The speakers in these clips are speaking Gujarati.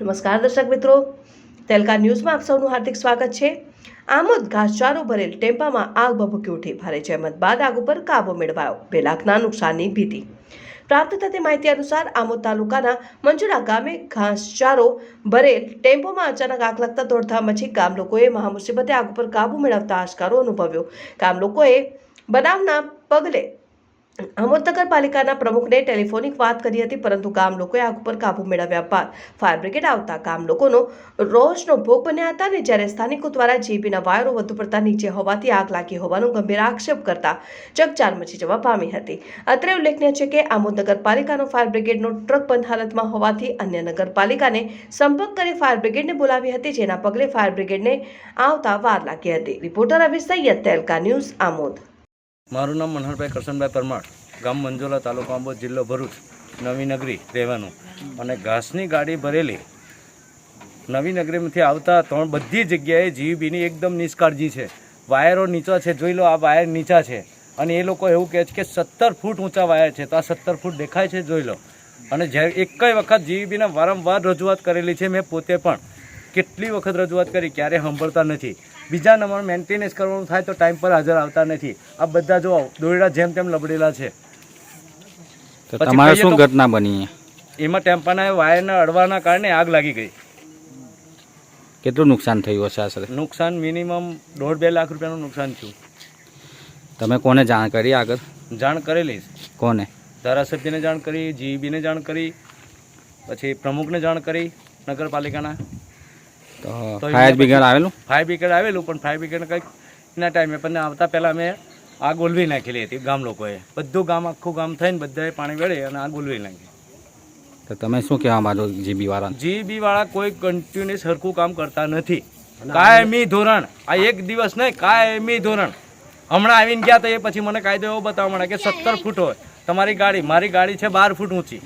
નમસ્કાર દર્શક મિત્રો. તેલકા ન્યૂઝમાં આપ સૌનું હાર્દિક સ્વાગત છે. આમોદ ઘાસચારો ભરેલ ટેમ્પામાં આગ ભભૂકી ઉઠી. ભારે જહેમત બાદ આગ ઉપર કાબુ મેળવાયો. બે લાખના નુકસાનની ભીતિ. પ્રાપ્ત થતી માહિતી અનુસાર આમોદ તાલુકાના મંજુરા ગામે ઘાસચારો ભરેલ ટેમ્પોમાં અચાનક આગ લાગતા દોડધામ મચી ગામ લોકોએ મહામુસીબતે આગ ઉપર કાબુ મેળવતા આશકારો અનુભવ્યો. ગામ લોકોએ બનાવના પગલે આમોદ નગરપાલિકાના પ્રમુખને ટેલિફોનિક વાત કરી હતી, પરંતુ ગામ લોકોએ આગ ઉપર કાબુ મેળવ્યા બાદ ફાયર બ્રિગેડ આવતા ગામ લોકોનો રોષનો ભોગ બન્યા હતા અને જ્યારે સ્થાનિકો દ્વારા જીબીના વાયરો વધુ પડતા નીચે હોવાથી આગ લાગી હોવાનો ગંભીર આક્ષેપ કરતા ચકચાર મચી જવા પામી હતી. અત્રે ઉલ્લેખનીય છે કે આમોદ નગરપાલિકાનો ફાયર બ્રિગેડનો ટ્રક બંધ હાલતમાં હોવાથી અન્ય નગરપાલિકાને સંપર્ક કરી ફાયર બ્રિગેડને બોલાવી હતી, જેના પગલે ફાયર બ્રિગેડને આવતા વાર લાગી હતી. રિપોર્ટર અભિષ સૈયદ તેલકા ન્યૂઝ આમોદ. મારું નામ મનહરભાઈ કરશનભાઈ પરમાર. ગામ મંજોલા તાલુકો આંબોદ જિલ્લો ભરૂચ. નવી નગરી રહેવાનું. અને ઘાસની ગાડી ભરેલી. નવી નગરીમાંથી આવતા ત્રણ બધી જગ્યાએ જીવીબીની એકદમ નિષ્કાળજી છે. વાયરો નીચા છે, જોઈ લો આ વાયર નીચા છે. અને એ લોકો એવું કહે છે કે સત્તર ફૂટ ઊંચા વાયર છે. તો આ સત્તર ફૂટ દેખાય છે, જોઈ લો. અને જ્યારે એકય વખત જીવીબીને વારંવાર રજૂઆત કરેલી છે, મેં પોતે પણ. કેટલી વખત રજૂઆત કરી ક્યારે સાંભળતા નથી. બીજા નંબર મેન્ટેનન્સ કરવાનું થાય તો ટાઈમ પર હાજર આવતા નથી. આ બધા જો દોરડા જેમ તેમ લબડેલા છે. તમારે શું ઘટના બની એમાં ટેમ્પાના વાયરના અડવાના કારણે આગ લાગી ગઈ. કેટલું નુકસાન થયું હશે આશરે નુકસાન મિનિમમ દોઢ બે લાખ રૂપિયાનું નુકસાન થયું. તમે કોને જાણ કરી આગળ? જાણ કરેલી. કોને? ધારાસભ્યને જાણ કરી જીઈબીને જાણ કરી પછી પ્રમુખને જાણ કરી નગરપાલિકાના. તો ફાયર બ્રિગેડ આવેલું? ફાયર બ્રિગેડ આવેલું પણ ફાયર બ્રિગેડ કંઈક એના ટાઈમે પણ આવતા પહેલાં અમે આ ગોલવી નાખેલી હતી ગામ લોકોએ. બધું ગામ આખું ગામ થઈને બધાએ પાણી વેળે અને આ ગોલવી નાખી. તો તમે શું કહેવા માંગો જીબી વાળા જીબી વાળા કોઈ કન્ટિન્યુઅસ સરખું કામ કરતા નથી. કાયમી ધોરણ આ એક દિવસ નહીં કાયમી ધોરણ. હમણાં આવીને ગયા તો એ પછી મને કાયદો એવો બતાવવા મળે કે સત્તર ફૂટ હોય તમારી ગાડી મારી ગાડી છે બાર ફૂટ ઊંચી.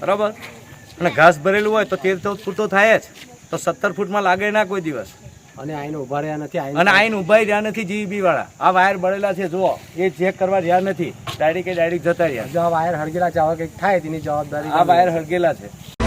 બરાબર? અને ઘાસ ભરેલું હોય તો તેર ચૌદ ફૂટ તો થાય જ. તો સત્તર ફૂટમાં લાગે ના કોઈ દિવસ. અને આઈને ઊભા રહ્યા નથી અને આઈને ઊભા રહ્યા નથી જીબી વાળા આ વાયર બળેલા છે જુઓ. એ ચેક કરવા રહ્યા નથી. ડાયરેક્ટ ડાયરેક્ટ જતા રહ્યા. જો આ વાયર હળગેલા છે આવા કંઈક થાય તેની જવાબદારી આ વાયર હળગેલા છે.